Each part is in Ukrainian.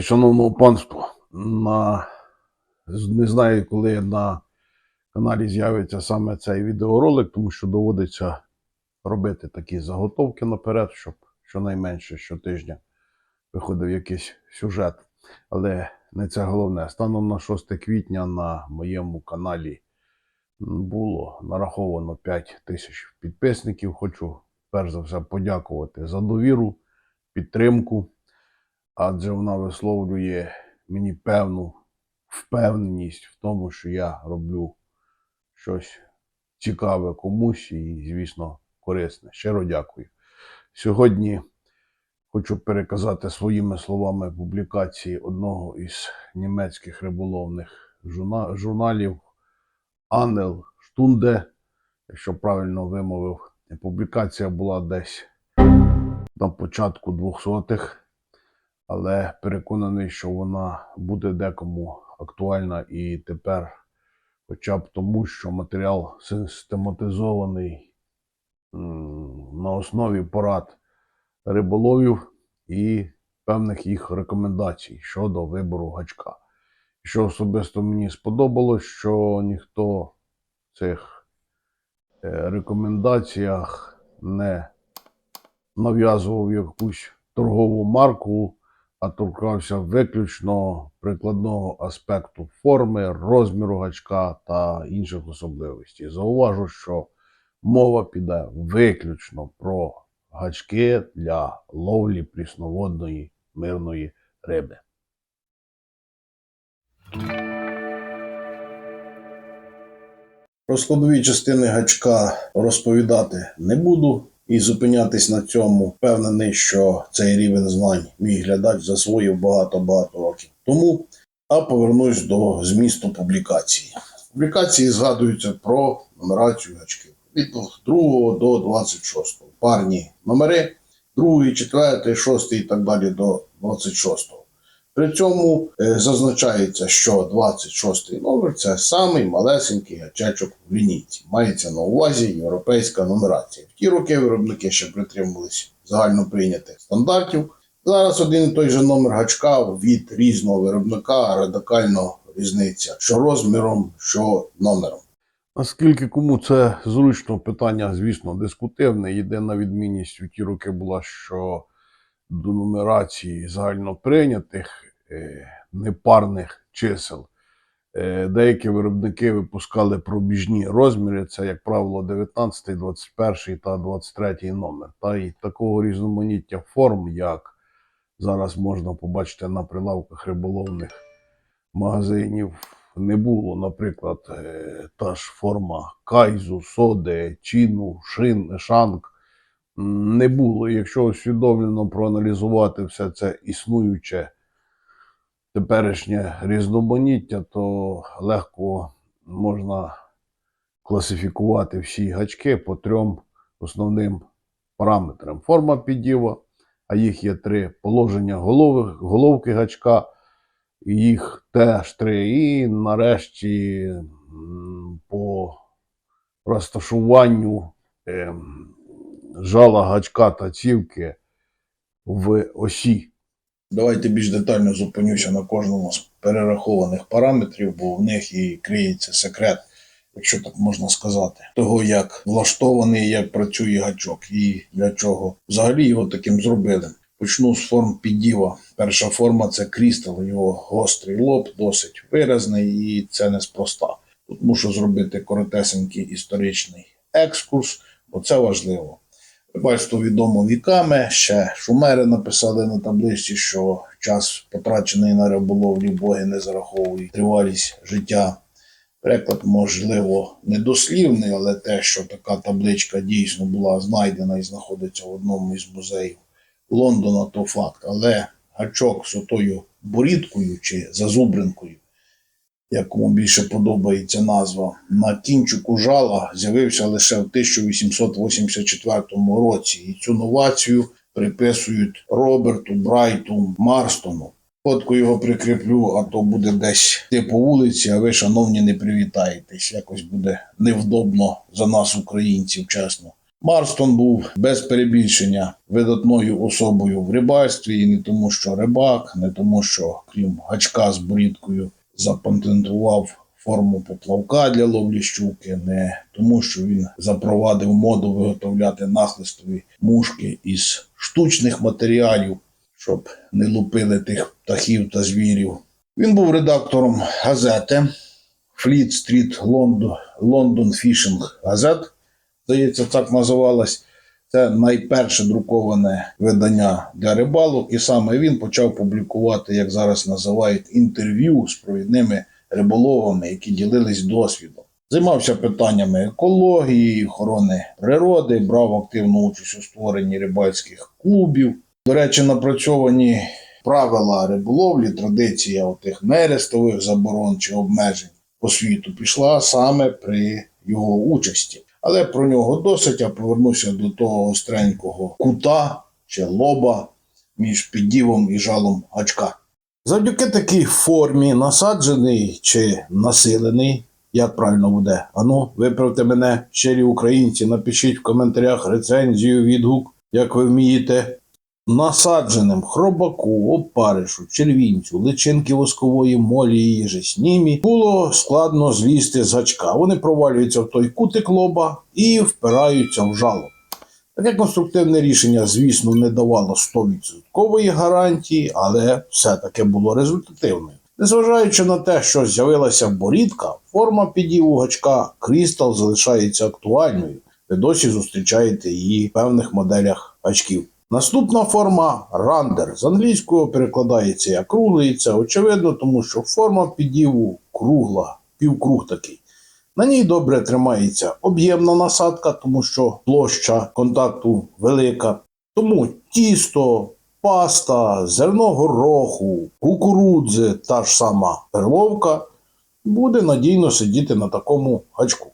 Шановного панства, на... не знаю, коли на каналі з'явиться саме цей відеоролик, тому що доводиться робити такі заготовки наперед, щоб щонайменше щотижня виходив якийсь сюжет. Але не це головне. Станом на 6 квітня на моєму каналі було нараховано 5 тисяч підписників. Хочу перш за все подякувати за довіру, підтримку адже вона висловлює мені певну впевненість в тому, що я роблю щось цікаве комусь і, звісно, корисне. Щиро дякую. Сьогодні хочу переказати своїми словами публікації одного із німецьких риболовних журналів Анел Штунде, якщо правильно вимовив. Публікація була десь на початку 200-х але переконаний, що вона буде декому актуальна і тепер, хоча б тому, що матеріал систематизований на основі порад риболовів і певних їх рекомендацій щодо вибору гачка. Що особисто мені сподобалось, що ніхто в цих е, рекомендаціях не нав'язував якусь торгову марку, а торкався виключно прикладного аспекту форми, розміру гачка та інших особливостей. Зауважу, що мова піде виключно про гачки для ловлі прісноводної мирної риби. Про складові частини гачка розповідати не буду і зупинятись на цьому. Впевнений, що цей рівень знань мій глядач засвоїв багато-багато років тому. А повернусь до змісту публікації. Публікації згадується про нумерацію гачків від 2 до 26. Парні номери 2, 4, 6 і так далі до 26. При цьому е, зазначається, що 26 номер це самий малесенький гачечок в лінійці. Мається на увазі європейська нумерація. В ті роки виробники ще притримувались загально прийнятих стандартів. Зараз один і той же номер гачка від різного виробника радикально різниця, що розміром, що номером. Наскільки кому це зручно, питання, звісно, дискутивне. Єдина відмінність у ті роки була, що до нумерації загально прийнятих е, непарних чисел. Е, Деякі виробники випускали пробіжні розміри, це, як правило, 19, 21 та 23 номер. Та й такого різноманіття форм, як зараз можна побачити на прилавках риболовних магазинів, не було. Наприклад, е, та ж форма кайзу, соде, чіну, шин, шанк м, не було. Якщо усвідомлено проаналізувати все це існуюче теперішнє різноманіття, то легко можна класифікувати всі гачки по трьом основним параметрам. Форма піддіва, а їх є три положення голови, головки гачка, їх теж три. І нарешті по розташуванню ем, жала гачка та цівки в осі. Давайте більш детально зупинюся на кожному з перерахованих параметрів, бо в них і криється секрет, якщо так можна сказати, того, як влаштований, як працює гачок і для чого взагалі його таким зробили. Почну з форм піддіва. Перша форма це крістал, його гострий лоб, досить виразний, і це неспроста. Тут мушу зробити коротесенький історичний екскурс, бо це важливо. Рибальство відомо віками. Ще шумери написали на табличці, що час, потрачений на риболовлі, боги не зараховують тривалість життя. Переклад, можливо, недослівний, але те, що така табличка дійсно була знайдена і знаходиться в одному із музеїв Лондона, то факт. Але гачок з отою борідкою чи зазубринкою, якому більше подобається назва, на кінчику жала з'явився лише в 1884 році. І цю новацію приписують Роберту Брайту Марстону. Фотку його прикріплю, а то буде десь ти по вулиці, а ви, шановні, не привітаєтесь. Якось буде невдобно за нас, українців, чесно. Марстон був без перебільшення видатною особою в рибальстві, і не тому, що рибак, не тому, що крім гачка з борідкою запатентував форму поплавка для ловлі щуки, не тому, що він запровадив моду виготовляти нахлистові мушки із штучних матеріалів, щоб не лупили тих птахів та звірів. Він був редактором газети Fleet Street London, London Fishing Gazette, здається, так називалась. Це найперше друковане видання для рибалок, і саме він почав публікувати, як зараз називають, інтерв'ю з провідними риболовами, які ділились досвідом. Займався питаннями екології, охорони природи, брав активну участь у створенні рибальських клубів. До речі, напрацьовані правила риболовлі, традиція отих нерестових заборон чи обмежень по світу пішла саме при його участі. Але про нього досить, я повернуся до того остренького кута чи лоба між піддівом і жалом гачка. Завдяки такій формі, насаджений чи насилений, як правильно буде? Ану, виправте мене, щирі українці, напишіть в коментарях рецензію, відгук, як ви вмієте. Насадженим хробаку, опаришу, червінцю, личинки воскової молі і їжеснімі було складно злізти з гачка. Вони провалюються в той кутик лоба і впираються в жало. Таке конструктивне рішення, звісно, не давало 100% гарантії, але все-таки було результативною. Незважаючи на те, що з'явилася борідка, форма підіву гачка Крістал залишається актуальною. Ви досі зустрічаєте її в певних моделях гачків. Наступна форма рандер. З англійського перекладається як круглий, це очевидно, тому що форма підіву кругла, півкруг такий. На ній добре тримається об'ємна насадка, тому що площа контакту велика. Тому тісто, паста, зерно гороху, кукурудзи, та ж сама перловка буде надійно сидіти на такому гачку.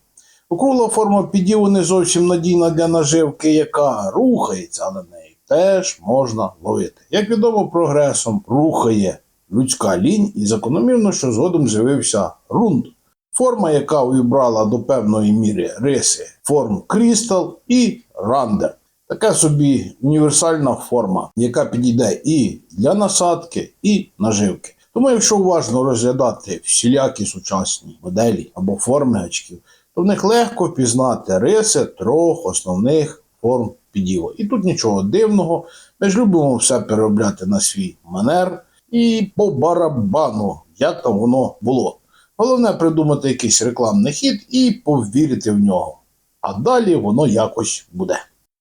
Округла форма підіву не зовсім надійна для наживки, яка рухається, але неї теж можна ловити. Як відомо, прогресом рухає людська лінь, і закономірно, що згодом з'явився рунд. Форма, яка увібрала до певної міри риси форм крістал і рандер. Така собі універсальна форма, яка підійде і для насадки, і наживки. Тому, якщо уважно розглядати всілякі сучасні моделі або форми гачків, то в них легко впізнати риси трьох основних форм підіву. І тут нічого дивного. Ми ж любимо все переробляти на свій манер і по барабану, як там воно було. Головне придумати якийсь рекламний хід і повірити в нього. А далі воно якось буде.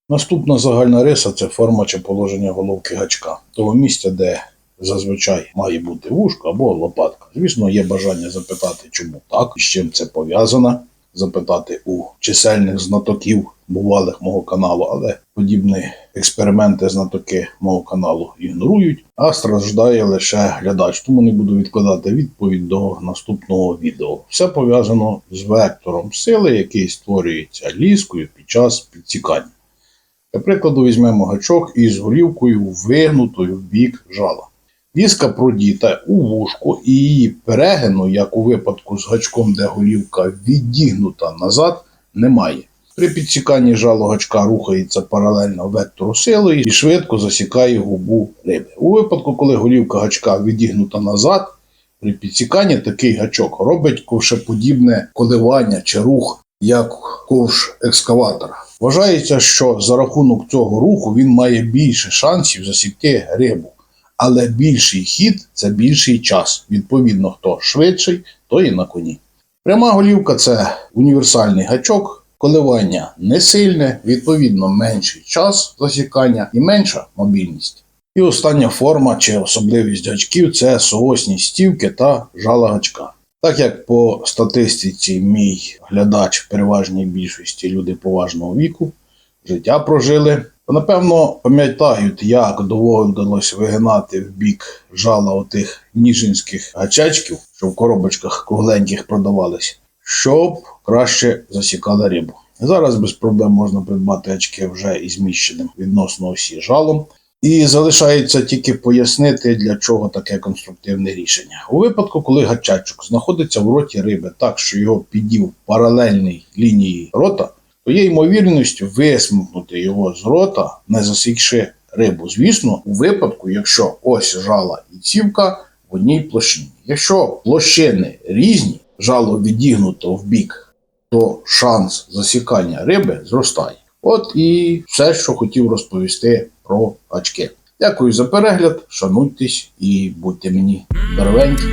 Наступна загальна риса це форма чи положення головки гачка, того місця, де зазвичай має бути вушко або лопатка. Звісно, є бажання запитати, чому так, з чим це пов'язано, запитати у чисельних знатоків бувалих мого каналу, але подібні експерименти знатоки мого каналу ігнорують, а страждає лише глядач. Тому не буду відкладати відповідь до наступного відео. Все пов'язано з вектором сили, який створюється ліскою під час підсікання. Для прикладу, візьмемо гачок із голівкою вигнутою в бік жала. Ліска продіта у вушку і її перегину, як у випадку з гачком, де голівка відігнута назад, немає. При підсіканні жало гачка рухається паралельно вектору сили і швидко засікає губу риби. У випадку, коли голівка гачка відігнута назад, при підсіканні такий гачок робить ковшеподібне коливання чи рух, як ковш екскаватора. Вважається, що за рахунок цього руху він має більше шансів засікти рибу. Але більший хід це більший час. Відповідно, хто швидший, той і на коні. Пряма голівка це універсальний гачок, коливання не сильне, відповідно, менший час засікання і менша мобільність. І остання форма чи особливість гачків це соосні стівки та жала гачка. Так як по статистиці мій глядач в переважній більшості люди поважного віку, життя прожили, напевно пам'ятають, як доводилось вигинати в бік жала отих ніжинських гачечків, що в коробочках кругленьких продавались, щоб краще засікали рибу. Зараз без проблем можна придбати очки вже із зміщеним відносно осі жалом. І залишається тільки пояснити, для чого таке конструктивне рішення. У випадку, коли гачачок знаходиться в роті риби так, що його підів паралельний лінії рота, то є ймовірність висмикнути його з рота, не засікши рибу. Звісно, у випадку, якщо ось жала і цівка в одній площині. Якщо площини різні, жало відігнуто в бік, то шанс засікання риби зростає. От і все, що хотів розповісти про очки. Дякую за перегляд, шануйтесь і будьте мені здоровенькі.